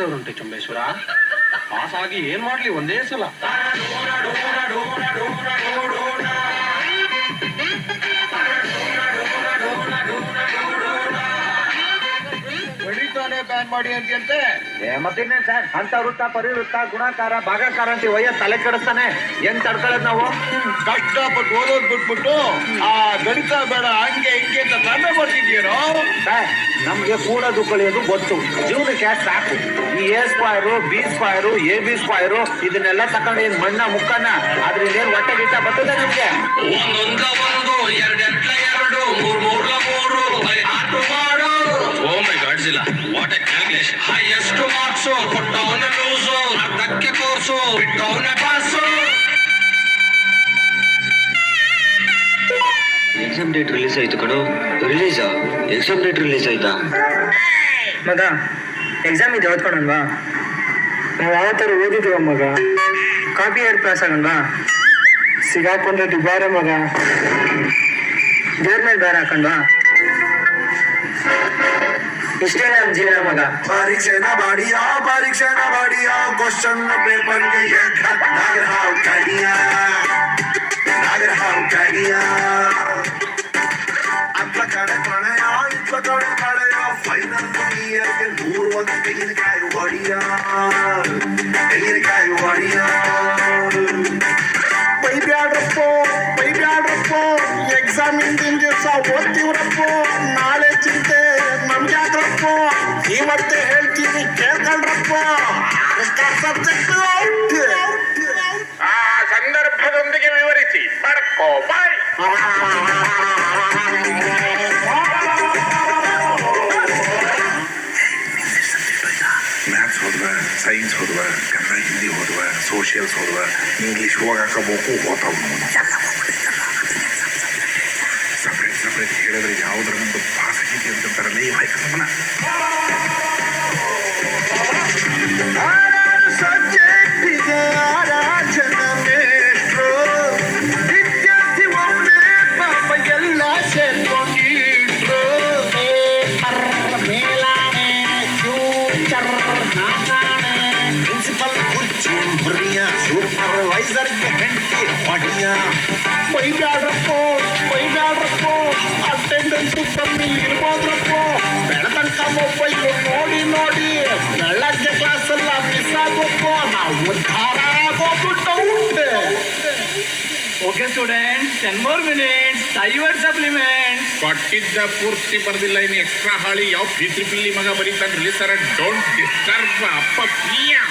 ದೇವರುಂಟೆ ಚುಂಬೇಶ್ವರ ಆಗಿ ಏನ್ ಮಾಡ್ಲಿ ಒಂದೇ ಸಲ ಪ್ಲಾನ್ ಮಾಡಿ ಅಂತೆ ಮತ್ತಿನ್ನೇನ್ ಸರ್ ಅಂತ ವೃತ್ತ ಪರಿವೃತ್ತ ಗುಣಾಕಾರ ಭಾಗಾಕಾರ ಅಂತ ಒಯ್ಯ ತಲೆ ಕೆಡಿಸ್ತಾನೆ ಏನ್ ತಡ್ಕೊಳ್ಳೋದು ನಾವು ಕಷ್ಟಪಟ್ಟು ಓದೋದ್ ಬಿಟ್ಬಿಟ್ಟು ಆ ಗಣಿತ ಬೇಡ ಹಂಗೆ ಹಿಂಗೆ ಅಂತ ಕಡಿಮೆ ಕೊಡ್ತಿದ್ಯೇನೋ ನಮ್ಗೆ ಕೂಡೋದು ಕಳಿಯೋದು ಗೊತ್ತು ಜೀವನಕ್ಕೆ ಸಾಕು ಈ A square B square A B square ಇದನ್ನೆಲ್ಲ ತಕೊಂಡು ಏನ್ ಮಣ್ಣ ಮುಖನ ಅದ್ರಿಂದ ಏನ್ ಹೊಟ್ಟೆ ಗಿಟ್ಟ ಬರ್ತದೆ ನಮ್ಗೆ ಒಂದೊಂದ ಒಂದು ಎರಡೆಂಟ್ಲ ಎರಡು ಮೂರ್ ಮೂರ್ ತೋರ್ಸು ಪುಟ್ಟವನ ಲೂಸು ಅರ್ಧಕ್ಕೆ ತೋರ್ಸು ಬಿಟ್ಟವನ ಪಾಸು ಎಕ್ಸಾಮ್ ಡೇಟ್ ರಿಲೀಸ್ ಆಯ್ತು ಕಣೋ ರಿಲೀಸಾ ಎಕ್ಸಾಮ್ ಡೇಟ್ ರಿಲೀಸ್ ಆಯ್ತಾ ಮಗ ಎಕ್ಸಾಮ್ ಇದು ಓದ್ಕೊಂಡನ್ವಾ ನಾವು ಯಾವ ಥರ ಓದಿದ್ವ ಮಗ ಕಾಪಿ ಎರಡು ಪಾಸ್ ಆಗಲ್ವಾ ಸಿಗಾಕೊಂಡ್ರೆ ದುಬಾರೆ ಮಗ ದೇವ್ರ ಮೇಲೆ ಬೇರೆ ಹಾಕೊಂಡ್ವಾ स्टेडियम जिला मगा बारिक सेना बाड़िया बारिक सेना बाड़िया क्वेश्चन पेपर के ये खत लग रहा उठाइया लग रहा उठाइया అట్లా కడ కడయా ఇట్లా కడ కడయా ఫైనల్ ఇయర్ కి నూరు వంద తెగిరికాయ వడియా తెగిరికాయ వడియా పై బ్యాడ్రప్పో పై బ్యాడ్రప్పో ఎగ్జామ్ ఇంజిన్ చేసా ఓ తీవ్రప్పో ಕೇಳ್ರಪ್ಪ ಈ ಮತ್ತೆ ಹೇಳ್ತೀನಿ ಆ ಸಂದರ್ಭದೊಂದಿಗೆ ವಿವರಿಸಿ ಬರ್ಕೋ ಬಾಯ್ ಸೈನ್ಸ್ ಹೋದ್ವ ಕನ್ನಡ ಹಿಂದಿ ಹೋದ್ವ ಸೋಷಿಯಲ್ಸ್ ಹೋದ್ವ ಇಂಗ್ಲೀಷ್ ಹೋಗಾಕ ಬೇಕು ಹೋತಾವ ಸಪ್ರೇಟ್ ಸಪ್ರೇಟ್ ಹೇಳಿದ್ರೆ ಯಾವ್ದ್ರ ಒಂದು ಭಾಳ ಕೆಲಸ ತರಲೇ ಬೇಕಪ್ಪನ ಸೂಪರ್ವೈಸರ್ ಹೆಂಡತಿ ಹೊಡಿಯ పోయి జాస్కో పోయి జాస్కో అటెండ్ ది సబ్మిట్ పోయి జాస్కో వెలకడం పోయి నోడి నోడి వెలక క్లాస్ ల మిసా పో పో న ఉధార గోడు ట okay student 10 more minutes divers అప్లిమెంట్ what is the పూర్తి బర్ ది లైన్ ఎక్stra హాలి యాక్ బిత్రి పిలి మగా బరిత రిలేటర్ డోంట్ డిస్టర్బ్ అప్ప బయ్యా